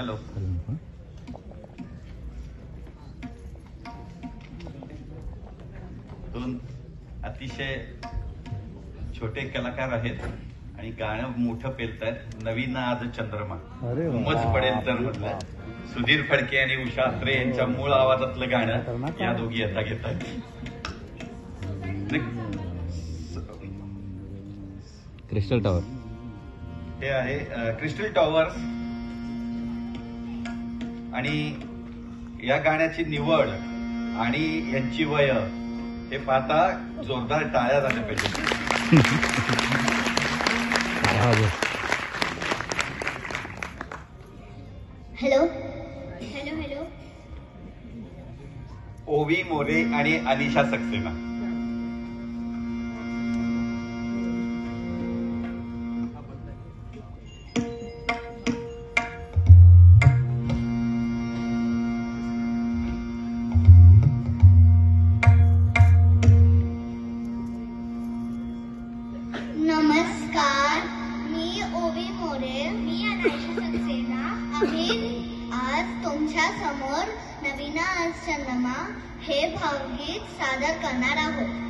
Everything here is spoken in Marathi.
हॅलो. दोन अतिशय छोटे कलाकार आहेत आणि गाणं मोठं पेलतायत. नवीन आज चंद्रमा. उमज पडेल तर म्हटलं सुधीर फडके आणि उषा अत्रे यांच्या मूळ आवाजातलं गाणं या दोघी आता घेत आहेत क्रिस्टल टॉवर. हे आहे क्रिस्टल टॉवर्स. आणि या गाण्याची निवड आणि यांची वय हे पाहता जोरदार टाळ्या झाल्या पाहिजे. Hello. Hello hello. Ovi More आणि अनिशा सक्सेना. सक्सेना आम्ही आज तुमच्यासमोर नवीन आज चंद्रमा हे भावगीत सादर करणार आहोत.